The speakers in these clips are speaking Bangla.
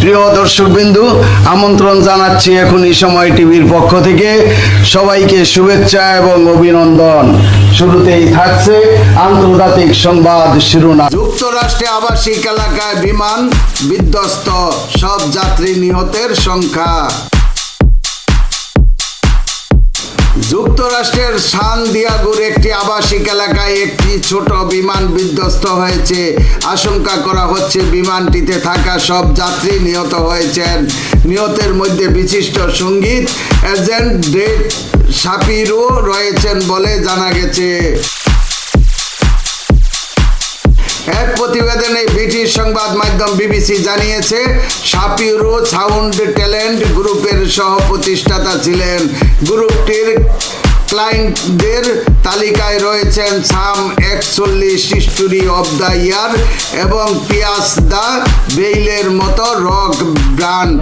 প্রিয় দর্শকবিন্দু, আমন্ত্রণ জানাচ্ছি এখন এই সময় টিভির পক্ষ থেকে। সবাইকে শুভেচ্ছা এবং অভিনন্দন। শুরুতেই থাকছে আন্তর্জাতিক সংবাদ শিরোনাম। যুক্তরাষ্ট্রে আবাসিক এলাকায় বিমান বিধ্বস্ত, সব যাত্রী নিহতের সংখ্যা। যুক্তরাষ্ট্রের সান দিয়াগুর একটি আবাসিক এলাকায় একটি ছোট বিমান বিধ্বস্ত হয়েছে। আশঙ্কা করা হচ্ছে বিমানটিতে থাকা সব যাত্রী নিহত হয়েছেন। নিহতের মধ্যে বিশিষ্ট সংগীত এজেন্ট ডেট সাপিরও রয়েছেন বলে জানা গেছে। এক প্রতিবেদনে ব্রিটিশ সংবাদ মাধ্যম বিবিসি জানিয়েছে, সাপিরো সাউন্ড ট্যালেন্ট গ্রুপের সহ প্রতিষ্ঠাতা ছিলেন। গ্রুপটির ক্লায়েন্টদের তালিকায় রয়েছেন সাম একচল্লিশ হিস্টোরি অব দ্য ইয়ার এবং পিয়াস দ্য বেইলের মতো রক ব্র্যান্ড।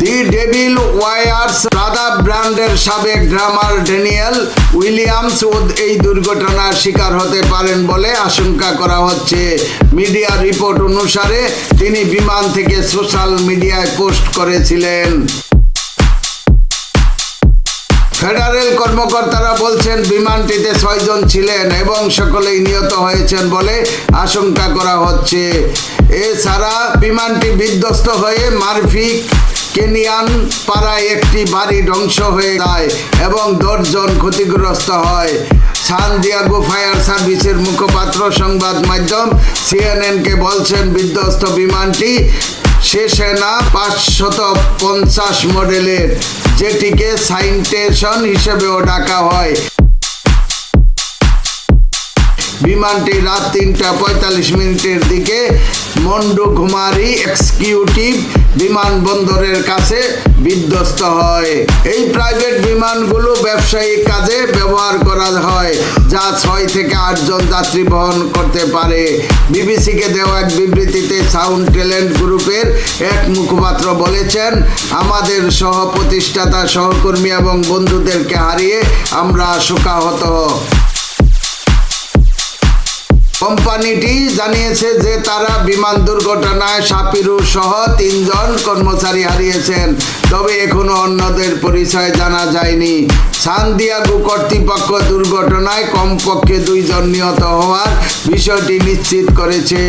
দি ডেভিল ওয়ায়ার্স রাধা ব্র্যান্ডের সাবেক ড্রামার ড্যানিয়েল উইলিয়ামস এই দুর্ঘটনার শিকার হতে পারেন বলে আশঙ্কা করা হচ্ছে। মিডিয়া রিপোর্ট অনুসারে তিনি বিমান থেকে সোশ্যাল মিডিয়ায় পোস্ট করেছিলেন। ফেডারেল কর্মকর্তারা বলছেন, বিমানটিতে ছয়জন ছিলেন এবং সকলেই নিহত হয়েছেন বলে আশঙ্কা করা হচ্ছে। এছাড়া বিমানটি বিধ্বস্ত হয়ে মারফিক কেনিয়ান পাড়ায় একটি বাড়ি ধ্বংস হয়ে যায় এবং দশজন ক্ষতিগ্রস্ত হয়। সান দিয়াগো ফায়ার সার্ভিসের মুখপাত্র সংবাদ মাধ্যম সিএনএনকে বলছেন, বিধ্বস্ত বিমানটি সে সেনা পাঁচশত পঞ্চাশ মডেলের, যেটিকে সাইন্টেশন হিসেবেও ডাকা হয়। বিমানটি রাত তিনটা পঁয়তাল্লিশ মিনিটের দিকে মন্ডুকুমারী এক্সিকিউটিভ বিমানবন্দরের কাছে বিধ্বস্ত হয়। এই প্রাইভেট বিমানগুলো ব্যবসায়িক কাজে ব্যবহার করা হয়, যা ছয় থেকে আটজন যাত্রী বহন করতে পারে। বিবিসিকে দেওয়া এক বিবৃতিতে সাউন্ড ট্যালেন্ট গ্রুপের এক মুখপাত্র বলেছেন, আমাদের সহ প্রতিষ্ঠাতা সহকর্মী এবং বন্ধুদেরকে হারিয়ে আমরা শোকাহত। কোম্পানিটি জানিয়েছে যে তারা বিমান দুর্ঘটনায় সাপিরু সহ তিনজন কর্মচারী হারিয়েছেন, তবে এখনও অন্যদের পরিচয় জানা যায়নি। সান্দিয়াগু কর্তৃপক্ষ দুর্ঘটনায় কমপক্ষে দুইজন নিহত হওয়ার বিষয়টি নিশ্চিত করেছে।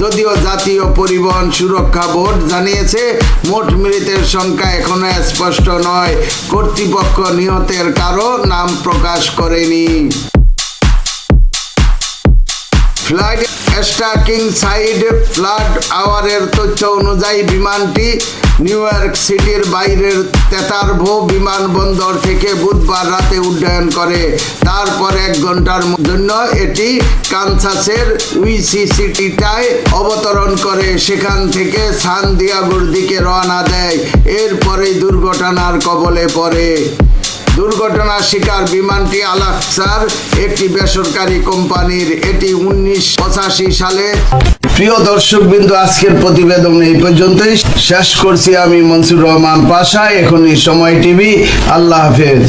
যদিও জাতীয় পরিবহন সুরক্ষা বোর্ড জানিয়েছে, মোট মৃতের সংখ্যা এখনও স্পষ্ট নয়। কর্তৃপক্ষ নিহতের কারও নাম প্রকাশ করেনি। ফ্লাইট স্টার্কিং সাইড ফ্লাড আওয়ারের তথ্য অনুযায়ী বিমানটি নিউ ইয়র্ক সিটির বাইরের তেতারভো বিমানবন্দর থেকে বুধবার রাতে উড্ডয়ন করে। তারপর এক ঘণ্টার জন্য এটি কানসাসের উইসি সিটিটায় অবতরণ করে। সেখান থেকে সান দিয়াগুর দিকে রওনা দেয়। এরপরে দুর্ঘটনার কবলে পড়ে। দুর্ঘটনার শিকার বিমানটি আলাক্সার একটি বেসরকারি কোম্পানির, এটি উনিশ পঁচাশি সালে। প্রিয় দর্শক বিন্দু আজকের প্রতিবেদন এই পর্যন্তই। শেষ করছি আমি মনসুর রহমান পাশা, এখনই সময় টিভি। আল্লাহ হাফেজ।